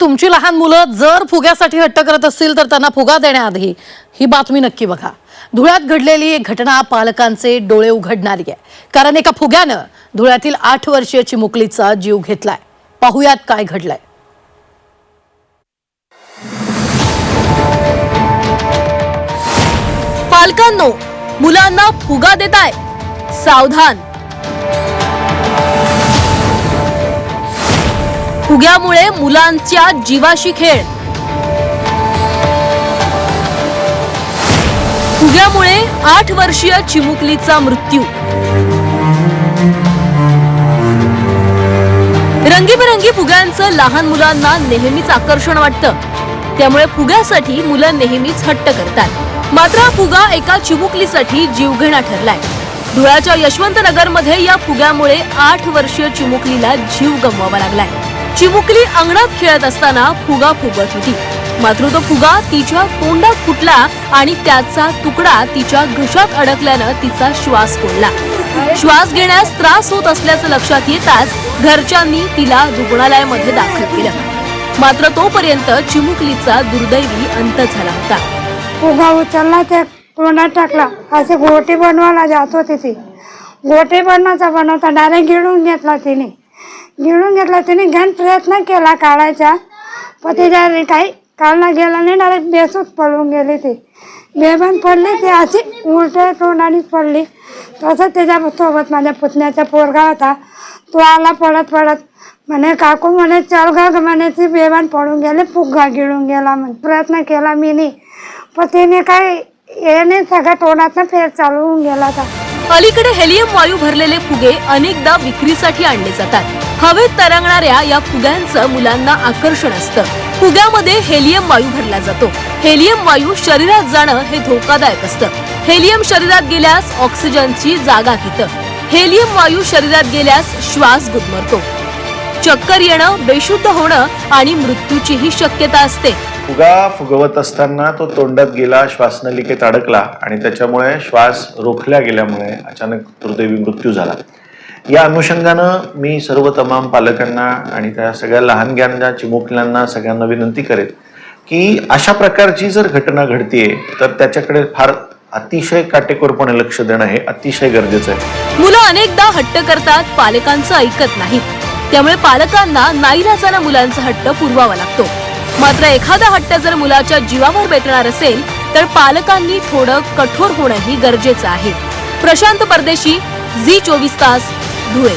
तुमची लहान मुलं जर फुग्यासाठी हट्ट करत असतील तर त्यांना फुगा देण्याआधी ही बातमी नक्की बघा. धुळ्यात घडलेली एक घटना पालकांचे डोळे उघडणारी आहे. कारण एका फुग्यानं धुळ्यातील आठ वर्षीय चिमुकलीचा जीव घेतलाय. पाहुयात काय घडलंय. पालकांनो मुलांना फुगा देताय. सावधान. फुग्यामुळे मुलांच्या जीवाशी खेळ. फुग्यामुळे आठ वर्षीय चिमुकलीचा मृत्यू. रंगीबेरंगी फुग्यांचं लहान मुलांना नेहमीच आकर्षण वाटतं. त्यामुळे फुग्यासाठी मुलं नेहमीच हट्ट करतात. मात्र हा फुगा एका चिमुकलीसाठी जीवघेणा ठरलाय. धुळ्याच्या यशवंतनगरमध्ये या फुग्यामुळे आठ वर्षीय चिमुकलीला जीव गमवावा लागलाय. चिमुकली अंगणात खेळत असताना फुगा फुगत होती. मात्र तो फुगा तिच्या तोंडात फुटला आणि त्याचा तुकडा तिच्या घशात अडकल्यानं तिचा श्वास कोंडला श्वास घेण्यास त्रास होत असल्याचं लक्षात येताच घरच्यांनी तिला रुग्णालयामध्ये दाखल केलं. मात्र तोपर्यंत चिमुकलीचा दुर्दैवी अंत झाला होता. फुगा उचलला त्या तोंडात टाकला. असे गोटे बनवायला जात होते ती. गोटे बनवायचा बनवता डायरेक्ट गिळून घेतला तिने. गिळून घेतला. तिने घाण प्रयत्न केला काढायचा. पण तिच्या काही काढला गेला नाही डायरेक्ट बेसूच पडून गेली ती. बेबन पडली ती अशी उलट्या तोंडानेच पडली. तसं त्याच्यासोबत माझ्या पुतण्याचा पोरगा होता. तो आला पडत पडत म्हणे काकू म्हणे चलगा ग म्हणे ती बेभान पडून गेले फुग्गा गिळून गेला म्हण. प्रयत्न केला मी नाही पण तिने काय हे नाही सगळ्या तोंडातनं फेर चालवून गेला होता. अलीकडे हेलियम वायू भरलेले फुगे अनेकदा विक्रीसाठी आणले जातात. हवेत तरंगणाऱ्या या फुग्यांचं मुलांना आकर्षण असतं. फुग्यामध्ये हेलियम वायू भरला जातो. हेलियम वायू शरीरात जाणं हे धोकादायक असतं. हेलियम शरीरात गेल्यास ऑक्सिजनची जागा घेतं. हेलियम वायू शरीरात गेल्यास श्वास गुदमरतो. चक्कर येणं बेशुद्ध होणं आणि मृत्यूचीही शक्यता असते. फुगा फुगवत असताना तो तोंडात गेला श्वासनलिकेत अडकला आणि त्याच्यामुळे श्वास रोखल्या गेल्यामुळे अचानक दुर्दैवी मृत्यू झाला. या अनुषंगानं मी सर्व तमाम पालकांना आणि त्या सगळ्या लहान ज्ञान चिमुकल्यांना सगळ्यांना विनंती करेन की अशा प्रकारची जर घटना घडतीये तर त्याच्याकडे फार अतिशय काटेकोरपणे लक्ष देणं हे अतिशय गरजेचं आहे. मुलं अनेकदा हट्ट करतात पालकांचं ऐकत नाहीत. त्यामुळे पालकांना नाईलाजानं मुलांचा हट्ट पुरवावा लागतो. मात्र एखादा हट्ट जर मुलाच्या जीवावर बेतणार असेल तर पालकांनी थोडं कठोर होणंही गरजेचं आहे. प्रशांत परदेशी झी चोवीस तास धुळे.